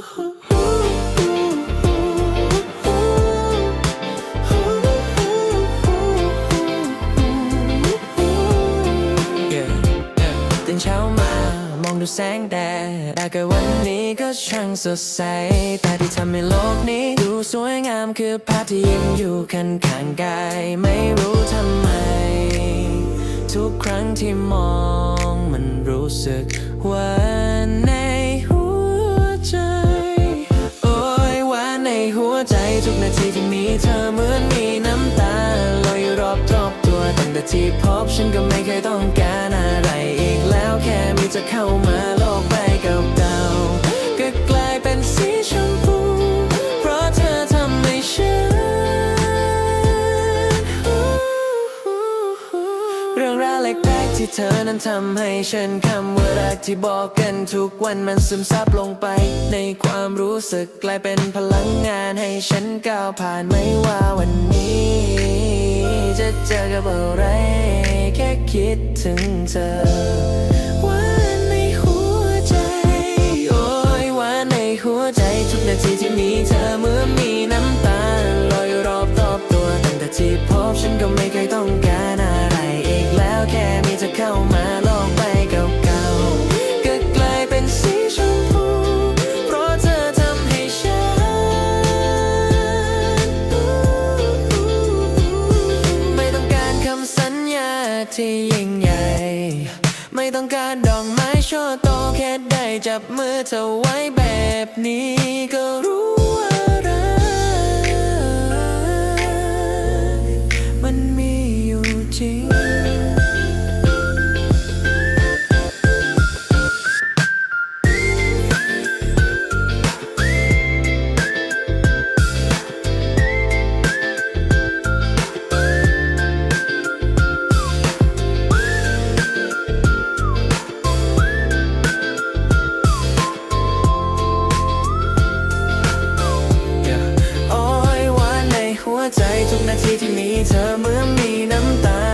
ตื่นเช้ามามองดูแสงแดดอากาศวันนี้ก็ช่างสดใส แต่ที่ทำให้โลกนี้ดูสวยงามคือภาพที่ยืนอยู่ข้างข้างกาย ไม่รู้ทำไม ทุกครั้งที่มองมันรู้สึกว่า ทุกนาทีที่มีเธอเหมือนมีน้ำตาลอยรอบรอบตัวตั้งแต่ที่พบฉันก็ไม่เคยต้องการอะไรอีกแล้วแค่มีเธอเข้ามา รื่องราวเล็กๆที่เธอนั้นทำให้ฉันคำว่ารักที่บอกกันทุกวันมันซึมซับลงไป ในความรู้สึกกลายเป็นพลังงานให้ฉันก้าวผ่านไม่ว่าวันนี้ จะเจอกับอะไร แค่คิดถึงเธอ เข้ามาโลกใบเก่าๆก็กลายเป็นสีชมพู เพราะเธอทำให้ฉัน ไม่ต้องการคำสัญญาที่ยิ่งใหญ่ ไม่ต้องการดอกไม้ช่อโตแค่ได้จับมือเธอไว้แบบนี้ก็รู้ ใจทุกนาทีที่มีเธอเหมือนมีน้ำตา